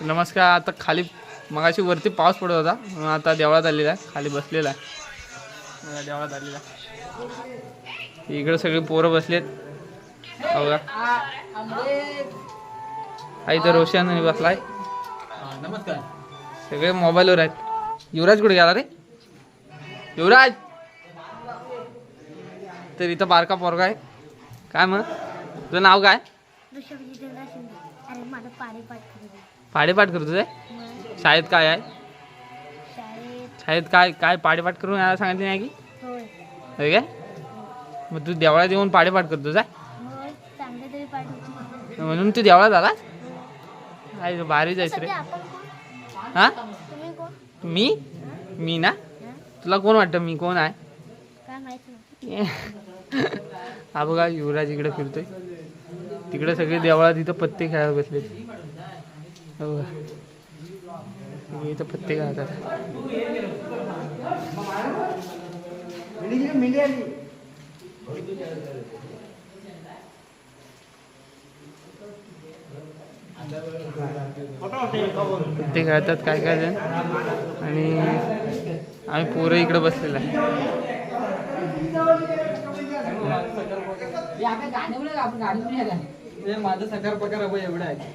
नमस्कार आता खाली मगाशी वरती पाऊस पडत होता म्हणून आता देवळात आलेला आहे खाली बसलेला आहे. देवळात आलेला आहे. इकडे सगळे पोरं बसलेत. बघा. हा इथं रोशन आणि बसलाय नमस्कार. सगळे मोबाईलवर आहेत. युवराज कुठे गेला रे? युवराज! तर इथं बारका पोरगा आहे. काय मग तुझं नाव काय? पाडेपाठ करतो आहे मग शाळेत काय आहे? शाळेत काय काय पाडेपाठ करून यायला सांगितले नाही की? होय काय? मग तू देवळात येऊन पाडेपाठ करतो होती म्हणून तू देवळात आला काय भारी जायचं रे. हा? मी? मी ना? तुला कोण वाटतं? मी कोण आहे? हा बघा युवराज इकडे फिरतोय. तिकडे सगळे देवळात इथं पत्ते खेळायला बसले इथं पत्ते खेळतात पत्ते खेळतात काय काय जण आणि आम्ही पोरं इकडे बसलेलं आहे. माझं सकार पकार अबो एवढं आहे.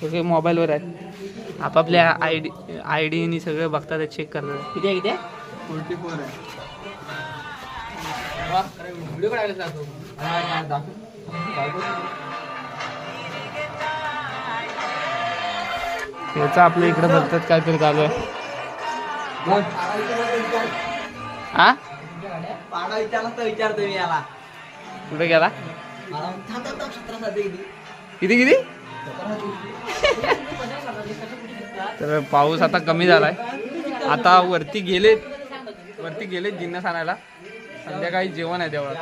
सगळे मोबाईलवर आहेत. आपापल्या आय डी आय डीनी सगळे बघतात चेक करतात. किती आहे किती फोर्टी फोर आहे. त्याचं आपल्या इकडे बघतात काहीतरी चालू आहे. हा कुठे गेला? किती? किती. तर पाऊस आता कमी झालाय. आता वरती गेलेत वरती गेलेत जिन्नस आणायला. संध्याकाळी जेवण आहे देवळात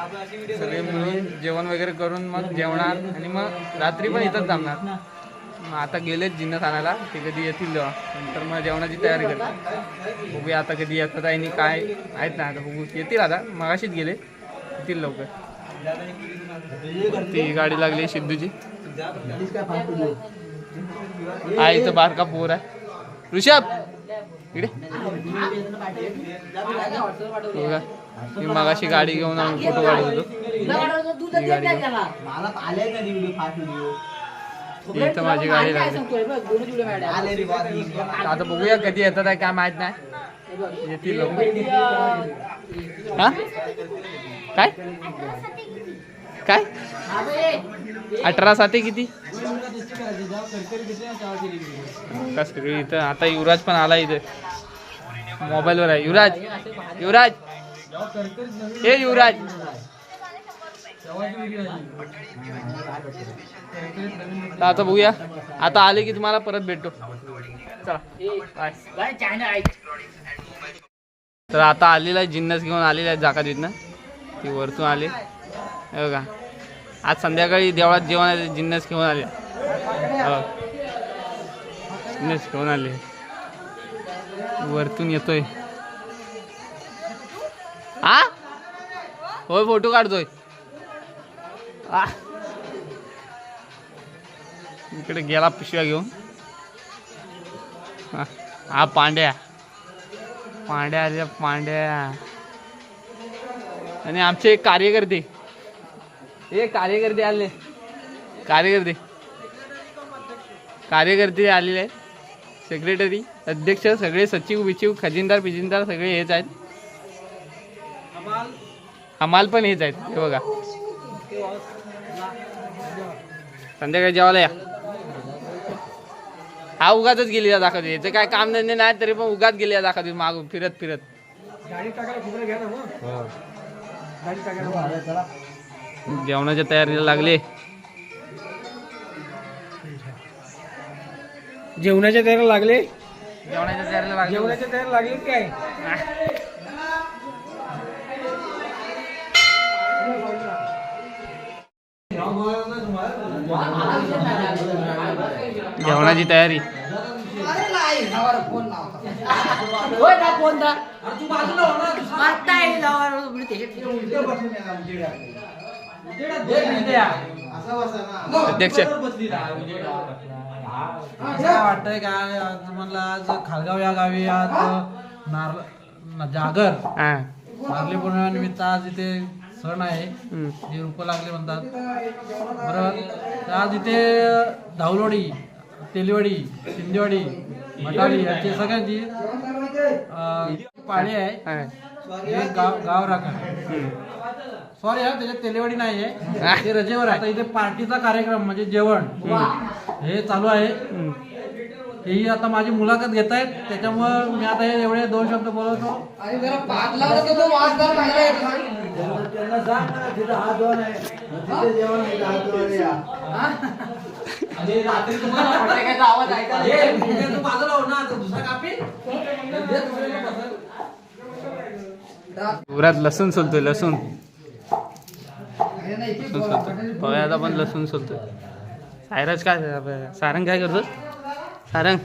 सगळे मिळून जेवण वगैरे करून मग जेवणार आणि मग रात्री पण इथंच थांबणार. मग आता गेलेत जिन्नस आणायला. ते कधी येतील तेव्हा. नंतर मग जेवणाची तयारी करतात बघूया आता कधी येतात आणि काय आहेत ना. आता बघू. येतील आता. मगाशीच गेले. येतील लवकर. ती गाडी लागली सिद्धूची हा इथं बारका पोर आहे. ऋषभ इकडे. हो मी मगाशी गाडी घेऊन आम्ही फोटो काढत होतो. गाडी इथं माझी गाडी लागली. आता बघूया कधी येतात आहे काय माहीत नाही. येतील हा? काय? काय? अठरा साते किती? कस इथं. आता युवराज पण आला इथे. मोबाईलवर आहे. युवराज युवराज. हे युवराज. आता बघूया. आता आले की तुम्हाला परत भेटतो. चला. बाय तर आता आलेला आहे जिन्नस घेऊन आलेला आहे जाका तिथनं. ती वरतून आले. हो का आज संध्याकाळी देवळात जेवण जिन्नस घेऊन आले. हो. जिन्नस घेऊन आले. वरतून येतोय. हा होय फोटो काढतोय. आ. इकडे गेला पिशव्या घेऊन. हा, हा पांड्या. पांड्या अरे पांड्या. आणि आमचे एक कार्यकर्ते. हे कार्यकर्ते आले. कार्यकर्ते. कार्यकर्ते आलेले आहेत. सेक्रेटरी अध्यक्ष सगळे सचिव बिचिव खजिनदार बिजिनदार सगळे हेच आहेत. हमाल पण हेच आहेत. हे बघा. संध्याकाळी जेवायला या. हा उगाच गेली या दाखवते. याचं काय काम धंदे नाही तरी पण उगाच गेली या दाखवते. मागून फिरत फिरत. जेवणाच्या तयारीला लागले. जेवणाच्या तयारी लागले? जेवणाच्या तयारीला लागले. जेवणाच्या तयारी लागले काय? जेवणाची तयारी. अध्यक्ष. काय वाटतंय काय आज म्हणलं आज खालगाव या गावी आज नार जागर. नारळी पौर्णिमेनिमित्त आज इथे सण आहे. जे रोपं लागले म्हणतात. बरोबर आज इथे धावलोडी तेलवाडी शिंदेवाडी मटाडी याची सगळ्यांची पाळी आहे. हा. गाव गाव राखा. सॉरी हा त्याच्यात तेलेवाडी नाही आहे ते रजेवर आहे. आता इथे पार्टीचा कार्यक्रम म्हणजे जेवण. हे चालू आहे. ही आता माझी मुलाखत घेत आहेत त्याच्यामुळं मी आता हे एवढे दोन शब्द बोलवतो. पुरात लसूण सोलतोय लसूण. लसूण सोलतोय. पव्यात आपण लसूण सोलतोय. सायराज काय सारंग काय करतो सारंग.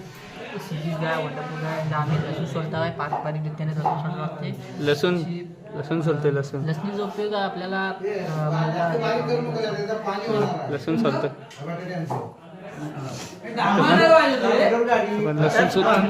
पारंपरिक रीतीने लसूण सोडलं लसूण. लसूण सोलतोय. लसूण लसणीचा उपयोग आपल्याला लसूण सोलतोय. लसूण सोलतो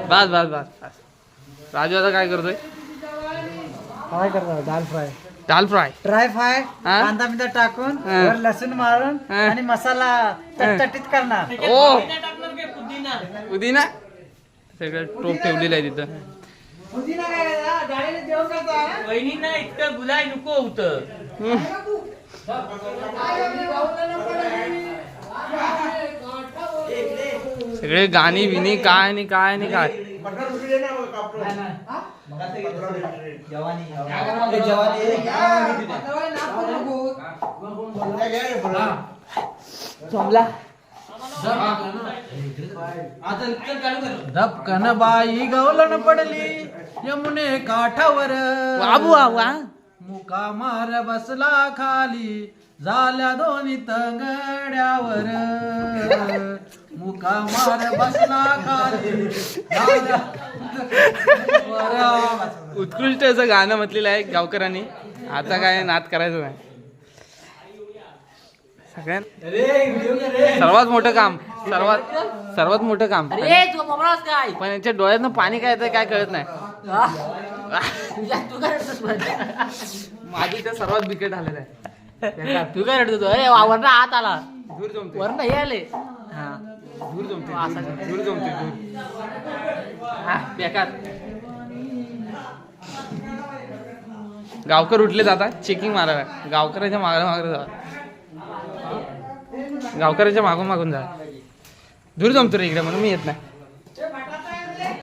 बस बस बस बस. राजू आता काय करतोय? काय करतात dal fry. Dal fry. Dry fry? कांदा बिंदा टाकून हा. वर लसूण मारून हा. आणि मसाला तटतटीत करणार. ओ! पुदिना. सगळं टोप ठेवलेलं आहे तिथं. वहिनींना इतकं गुलाय नको होतं. सगळे गाणी बिनी काय आणि काय आणि काय. धपकन बाई गवलन पडली यमुने काठावर. बाबू वा वा मुका मार बसला खाली झाल्या दोन्ही तंगड्यावर. मुका मार बसला. उत्कृष्ट असं गाणं म्हटलेलं आहे गावकरांनी आता काय नाद करायचं नाही. सगळ्यात सर्वात मोठं काम. सर्वात सर्वात मोठं काम. अरे तू मोबाईल काय? पण यांच्या डोळ्यातनं पाणी काय येतं काय कळत नाही? माझी तर सर्वात बिकट आलेलं आहे. तू काय रडतो अरे वरनं आत आला. दूर वरनं हे आले. दूर जमते दूर जमते दूर. हा, बेकार. गावकर उठले जातात चेकिंग मारायला. गावकऱ्याच्या मागे मागे जा. गावकऱ्याच्या मागून मागून जा. दूर जमतो रे इकडे म्हणून मी येत नाही.